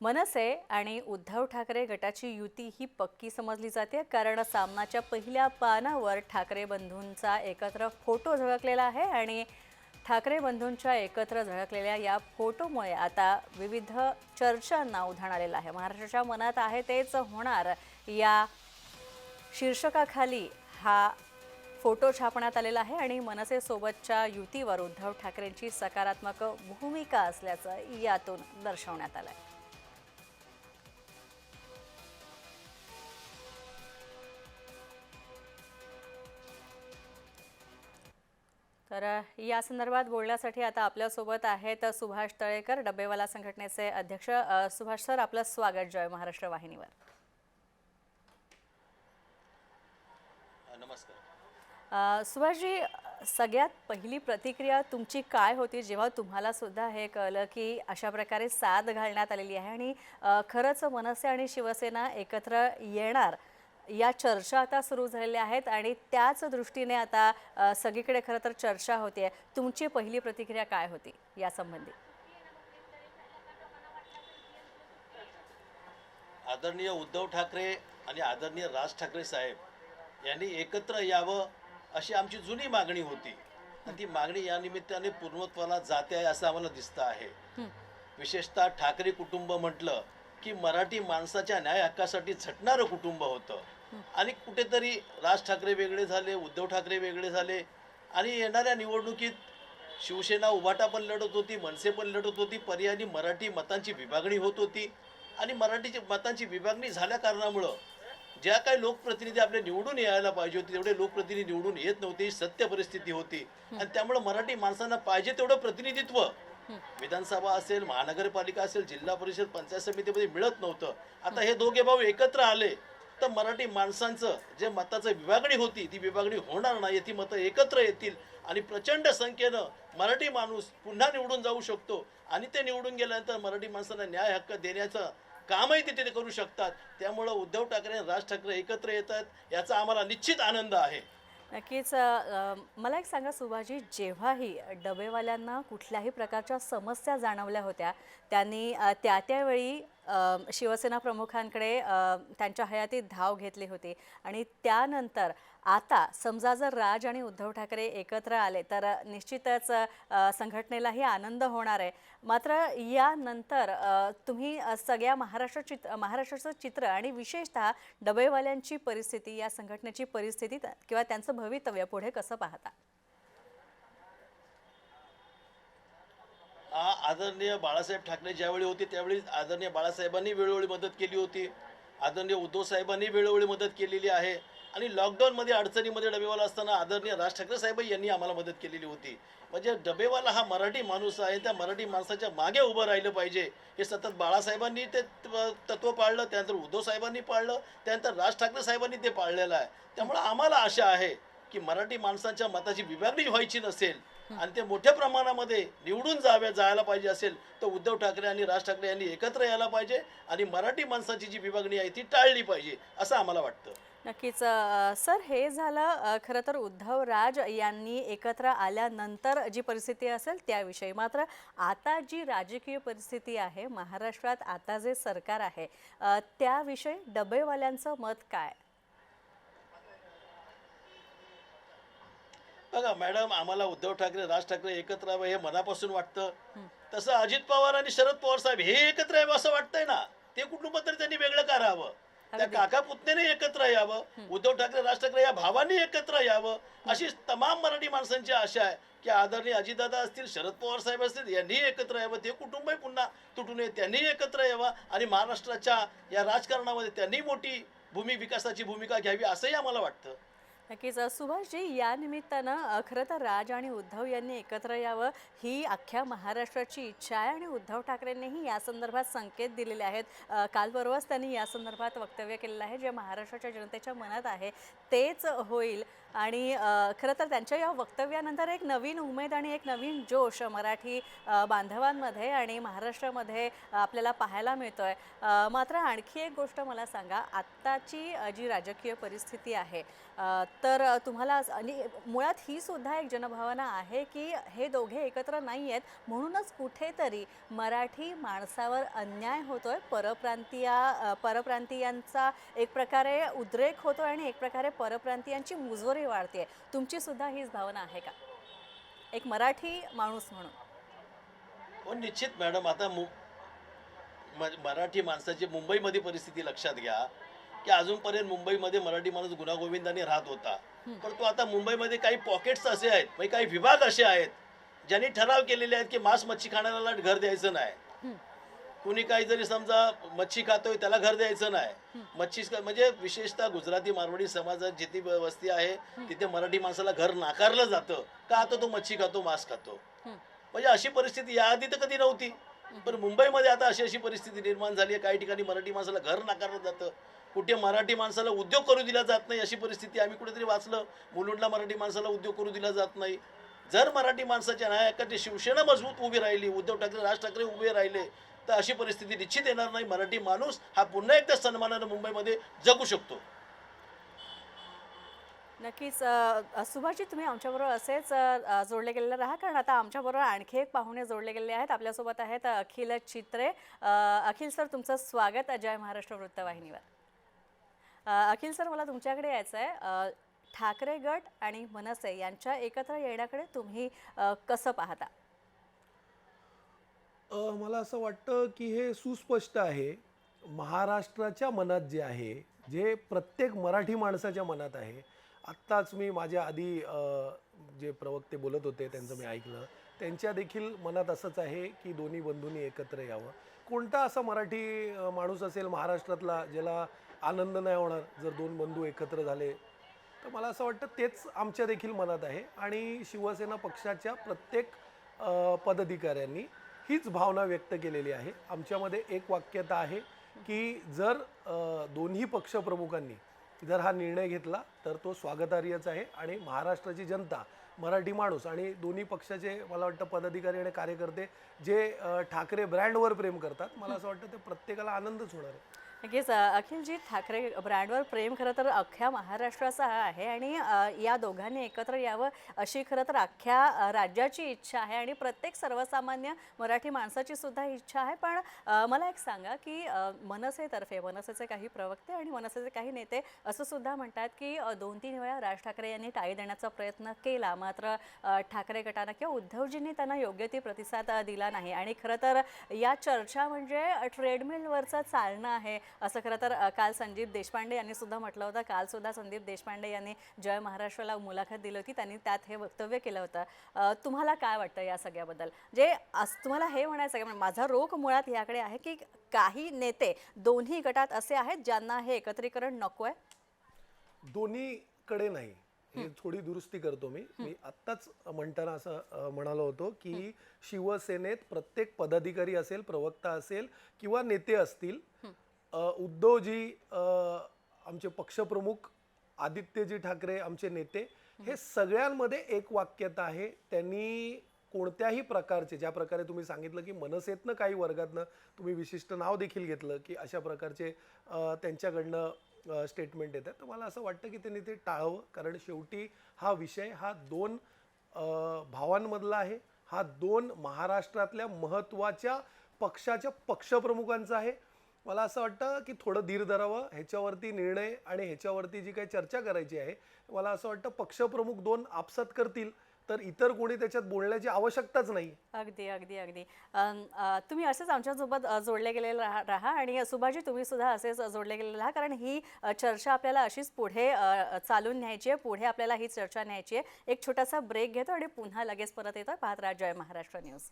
मनसे आणि उद्धव ठाकरे गटाची युती ही पक्की समजली जाते कारण सामनाच्या पहिल्या पानावर ठाकरे बंधूंचा एकत्र फोटो झळकलेला आहे आणि ठाकरे बंधूंच्या एकत्र झळकलेल्या या फोटोमुळे आता विविध चर्चांना उधाण आलेलं आहे. महाराष्ट्राच्या मनात आहे तेच होणार. या शीर्षकाखाली हा फोटो छापण्यात आलेला आहे आणि मनसेसोबतच्या युतीवर उद्धव ठाकरेंची सकारात्मक भूमिका असल्याचं यातून दर्शवण्यात आलं आहे तर या संदर्भात बोलण्यासाठी आता आपल्यासोबत आहेत सुभाष तळेकर डबेवाला संघटनेचे अध्यक्ष. सुभाष सर आपलं स्वागत जय महाराष्ट्र वाहिनीवर. नमस्कार. सुभाषजी सगळ्यात पहिली प्रतिक्रिया तुमची काय होती? जेव्हा तुम्हाला सुद्धा हे कळलं की अशा प्रकारे साथ घालण्यात आलेली आहे आणि खरंच मनसे आणि शिवसेना एकत्र येणार या चर्चा आता सुरू झालेल्या आहेत आणि त्याच दृष्टीने आता सगळीकडे खरं तर चर्चा होती. तुमची पहिली प्रतिक्रिया काय होती यासंबंधी आदरणीय उद्धव ठाकरे आणि आदरणीय राज ठाकरे साहेब यांनी एकत्र यावं अशी आमची जुनी मागणी होती. आणि ती मागणी या निमित्ताने पूर्णत्वाला जाते आहे असं आम्हाला दिसतं आहे. विशेषतः ठाकरे कुटुंब म्हटलं की मराठी माणसाच्या न्याय हक्कासाठी झटणारं कुटुंब होतं. आणि कुठेतरी राज ठाकरे वेगळे झाले उद्धव ठाकरे वेगळे झाले. आणि येणाऱ्या निवडणुकीत शिवसेना उभाटा पण लढत होती मनसे पण लढत होती पर्यायी मराठी मतांची विभागणी होत होती. आणि मराठीची मतांची विभागणी झाल्या कारणामुळं ज्या काही लोकप्रतिनिधी आपले निवडून यायला पाहिजे होते तेवढे लोकप्रतिनिधी निवडून येत नव्हते ही सत्य परिस्थिती होती. आणि त्यामुळे मराठी माणसांना पाहिजे तेवढं प्रतिनिधित्व. विधानसभा असेल महानगरपालिका असेल जिल्हा परिषद पंचायत समितीमध्ये मिळत नव्हतं. आता हे दोघे भाऊ एकत्र आले. तर मराठी माणसांचं जे मताचं विभागणी होती ती विभागणी होणार नाही ती मतं एकत्र येतील आणि प्रचंड संख्येनं मराठी माणूस पुन्हा निवडून जाऊ शकतो आणि ते निवडून गेल्यानंतर मराठी माणसांना न्याय हक्क देण्याचं कामही ते तिथे करू शकतात. त्यामुळं उद्धव ठाकरे आणि राज ठाकरे एकत्र येतात याचा आम्हाला निश्चित आनंद आहे. नक्कीच मला एक सांगा सुभाजी जेव्हाही डबेवाल्यांना कुठल्याही प्रकारच्या समस्या जाणवल्या होत्या त्यांनी त्या त्यावेळी शिवसेना प्रमुखांकडे त्यांच्या हयातीत धाव घेतली होती. आणि त्यानंतर आता समजा जर राज आणि उद्धव ठाकरे एकत्र आले तर निश्चितच संघटनेलाही आनंद होणार आहे. मात्र यानंतर तुम्ही सगळ्या महाराष्ट्र चित महाराष्ट्राचं चित्र आणि विशेषतः डबेवाल्यांची परिस्थिती या संघटनेची परिस्थिती किंवा त्यांचं भवितव्य पुढे कसं पाहता? आ- आदरणीय बाळासाहेब ठाकरे ज्यावेळी होते त्यावेळी आदरणीय बाळासाहेबांनी वेळोवेळी मदत केली होती. आदरणीय उद्धव साहेबांनी वेळोवेळी मदत केलेली आहे. आणि लॉकडाऊनमध्ये अडचणीमध्ये डबेवाला असताना आदरणीय राज ठाकरे साहेब यांनी आम्हाला मदत केलेली होती. म्हणजे डबेवाला हा मराठी माणूस आहे त्या मराठी माणसाच्या मागे उभं राहिलं पाहिजे. हे सतत बाळासाहेबांनी ते तत्व पाळलं त्यानंतर उद्धव साहेबांनी पाळलं त्यानंतर राज ठाकरे साहेबांनी ते पाळलेलं आहे. त्यामुळं आम्हाला आशा आहे की मराठी माणसांच्या मताची विभागणी व्हायची नसेल आणि ते मोठ्या प्रमाणामध्ये निवडून जाव्या जायला पाहिजे असेल तर उद्धव ठाकरे आणि राज ठाकरे यांनी एकत्र यायला पाहिजे आणि मराठी माणसाची जी विभागणी आहे ती टाळली पाहिजे असं आम्हाला वाटतं. नक्कीच सर हे झालं खरं तर उद्धव राज यांनी एकत्र आल्यानंतर जी परिस्थिती असेल त्याविषयी. मात्र आता जी राजकीय परिस्थिती आहे महाराष्ट्रात आता जे सरकार आहे त्याविषयी डबेवाल्यांचं मत काय? बघा मॅडम आम्हाला उद्धव ठाकरे राज ठाकरे एकत्र यावं हे मनापासून वाटतं. तसं अजित पवार आणि शरद पवार साहेब हे एकत्र यावं असं वाटतंय ना. ते कुटुंब तरी त्यांनी वेगळं का राहावं? त्या काका पुतण्याने एकत्र यावं उद्धव ठाकरे राज ठाकरे या भावांनी एकत्र यावं अशी तमाम मराठी माणसांची आशा आहे की आदरणीय अजितदादा असतील शरद पवार साहेब असतील यांनी एकत्र यावं. ते कुटुंबही पुन्हा तुटू नये त्यांनी एकत्र यावं आणि महाराष्ट्राच्या या राजकारणामध्ये त्यांनी मोठी भूमी विकासाची भूमिका घ्यावी असंही आम्हाला वाटतं. नक्कीच. सुभाषजी या निमित्तानं खरं तर राज आणि उद्धव यांनी एकत्र यावं ही अख्ख्या महाराष्ट्राची इच्छा आहे आणि उद्धव ठाकरेंनीही या संदर्भात संकेत दिलेले आहेत. काल परवाच त्यांनी या संदर्भात वक्तव्य केलेलं आहे. जे महाराष्ट्राच्या जनतेच्या मनात आहे तेच होईल. आणि खरं तर त्यांच्या या वक्तव्यानंतर एक नवीन उमेद आणि एक नवीन जोश मराठी बांधवांमध्ये आणि महाराष्ट्रामध्ये आपल्याला पाहायला मिळतो आहे मात्र आणखी एक गोष्ट मला सांगा. आत्ताची जी राजकीय परिस्थिती आहे तर तुम्हाला आणि मुळात ही सुद्धा एक जनभावना आहे की हे दोघे एकत्र नाही आहेत. म्हणूनच कुठेतरी मराठी माणसावर अन्याय होतोय. परप्रांतीया परप्रांतीयांचा एक प्रकारे उद्रेक होतो आणि एक प्रकारे परप्रांतीयांची मुजोरी वाढते तुमची सुद्धा हीच भावना आहे का? एक मराठी माणूस म्हणून. हो निश्चित मॅडम. आता मराठी माणसाची मुंबईमध्ये परिस्थिती लक्षात घ्या की अजूनपर्यंत मुंबईमध्ये मराठी माणूस गुणागोविंदाने राहत होता. पण तो आता मुंबईमध्ये काही पॉकेट्स असे आहेत म्हणजे काही विभाग असे आहेत ज्यांनी ठराव केलेले आहेत की मांस मच्छी खाणाऱ्याला घर द्यायचं नाही. कुणी काही जरी समजा मच्छी खातोय त्याला घर द्यायचं नाही. मच्छी म्हणजे विशेषतः गुजराती मारवाडी समाजात जिथे वस्ती आहे तिथे मराठी माणसाला घर नाकारलं जातं. का आता तो मच्छी खातो मांस खातो? म्हणजे अशी परिस्थिती याआधी तर कधी नव्हती. पण मुंबईमध्ये आता अशी अशी परिस्थिती निर्माण झाली आहे काही ठिकाणी मराठी माणसाला घर नाकारलं जातं. कुठे मराठी माणसाला उद्योग करू दिला जात नाही अशी परिस्थिती आम्ही कुठेतरी वाचलं. मुलुंडला मराठी माणसाला उद्योग करू दिला जात नाही. जर मराठी माणसाच्या नायकाची शिवसेना मजबूत उभी राहिली उद्धव ठाकरे राज ठाकरे उभे राहिले तर अशी परिस्थिती निश्चित येणार नाही. मराठी माणूस हा पुन्हा एकदा सन्मानानं मुंबईमध्ये जगू शकतो. नक्कीच सुभाषजी तुम्ही आमच्याबरोबर असेच जोडले गेलेले राहा कारण आता आमच्याबरोबर आणखी एक पाहुणे जोडले गेलेले आहेत. आपल्यासोबत आहेत अखिल चित्रे. अखिल सर तुमचं स्वागत. जय महाराष्ट्र वृत्तवाहिनीवर. अखिल सर मला तुमच्याकडे यायचं आहे. ठाकरे गट आणि मनसे यांच्या एकत्र येण्याकडे तुम्ही कसं पाहता? मला असं वाटतं की हे सुस्पष्ट आहे. महाराष्ट्राच्या मनात जे आहे जे प्रत्येक मराठी माणसाच्या मनात आहे. आत्ताच मी माझ्या आधी जे प्रवक्ते बोलत होते त्यांचं मी ऐकलं. त्यांच्या देखील मनात असंच आहे की दोन्ही बंधूंनी एकत्र यावं. कोणता असा मराठी माणूस असेल महाराष्ट्रातला ज्याला आनंद नाही होणार जर दोन बंधू एकत्र झाले? तर मला असं वाटतं तेच आमच्या देखील मनात आहे. आणि शिवसेना पक्षाच्या प्रत्येक पदाधिकाऱ्यांनी हीच भावना व्यक्त केलेली आहे. आमच्यामध्ये एक वाक्यता आहे की जर दोन्ही पक्षप्रमुखांनी जर हा निर्णय घेतला तर तो स्वागतार्हच आहे आणि महाराष्ट्राची जनता मराठी माणूस आणि दोन्ही पक्षाचे मला वाटतं पदाधिकारी आणि कार्यकर्ते जे ठाकरे ब्रँडवर प्रेम करतात मला असं वाटतं ते प्रत्येकाला आनंदच होणार आहे. नक्कीच अखिलजी ठाकरे ब्रँडवर प्रेम खरं तर अख्ख्या महाराष्ट्राचा आहे आणि या दोघांनी एकत्र यावं अशी खरं तर अख्ख्या राज्याची इच्छा आहे आणि प्रत्येक सर्वसामान्य मराठी माणसाची सुद्धा इच्छा आहे. पण मला एक सांगा की मनसेतर्फे मनसेचे काही प्रवक्ते आणि मनसेचे काही नेते असं सुद्धा म्हणतात की दोन तीन वेळा राज ठाकरे यांनी टाळी देण्याचा प्रयत्न केला. मात्र ठाकरे गटानं किंवा उद्धवजींनी त्यांना योग्य ती प्रतिसाद दिला नाही. आणि खरं तर या चर्चा म्हणजे ट्रेडमिलवरचं चालणं आहे. असं खरं तर काल संदीप देशपांडे यांनी सुद्धा म्हटलं होतं. काल सुद्धा संदीप देशपांडे यांनी जय महाराष्ट्राला मुलाखत दिली होती. त्यांनी त्यात हे वक्तव्य केलं होतं. तुम्हाला काय वाटतं या सगळ्याबद्दल? जे तुम्हाला हे म्हणायचं आहे का माझा रोख मुळात याकडे आहे की काही नेते दोन्ही गटात असे आहेत ज्यांना हे एकत्रीकरण नको आहे दोन्हीकडे नाही. हे थोडी दुरुस्ती करतो मी. मी आत्ताच म्हणताना असं म्हणालो होतो की शिवसेनेत प्रत्येक पदाधिकारी असेल प्रवक्ता असेल किंवा नेते असतील उद्धवजी आमचे पक्षप्रमुख आदित्यजी ठाकरे आमचे नेते हे सगळ्यांमध्ये एक वाक्यता आहे. त्यांनी कोणत्याही प्रकारचे ज्या प्रकारे तुम्ही सांगितलं की मनसेतनं काही वर्गातनं तुम्ही विशिष्ट नाव देखील घेतलं की अशा प्रकारचे त्यांच्याकडनं स्टेटमेंट येतात. तर मला असं वाटतं की त्यांनी ते टाळावं. कारण शेवटी हा विषय हा दोन भावांमधला आहे. हा दोन महाराष्ट्रातल्या महत्त्वाच्या पक्षाच्या पक्षप्रमुखांचा आहे. मला असं वाटतं की थोडं धीर धरावं ह्याच्यावरती निर्णय आणि ह्याच्यावरती जी काही चर्चा करायची आहे मला असं वाटतं पक्षप्रमुख दोन आपसात करतील तर इतर कोणी त्याच्यात बोलण्याची आवश्यकताच नाही. अगदी अगदी अगदी. तुम्ही असेच आमच्यासोबत जोडले गेलेले राहा राहा आणि सुभाषजी तुम्ही सुद्धा असेच जोडले गेलेले राहा कारण ही चर्चा आपल्याला अशीच पुढे चालून न्यायची आहे पुढे आपल्याला ही चर्चा न्यायची आहे. एक छोटासा ब्रेक घेतो आणि पुन्हा लगेच परत येतो पाहत राहा जय महाराष्ट्र न्यूज.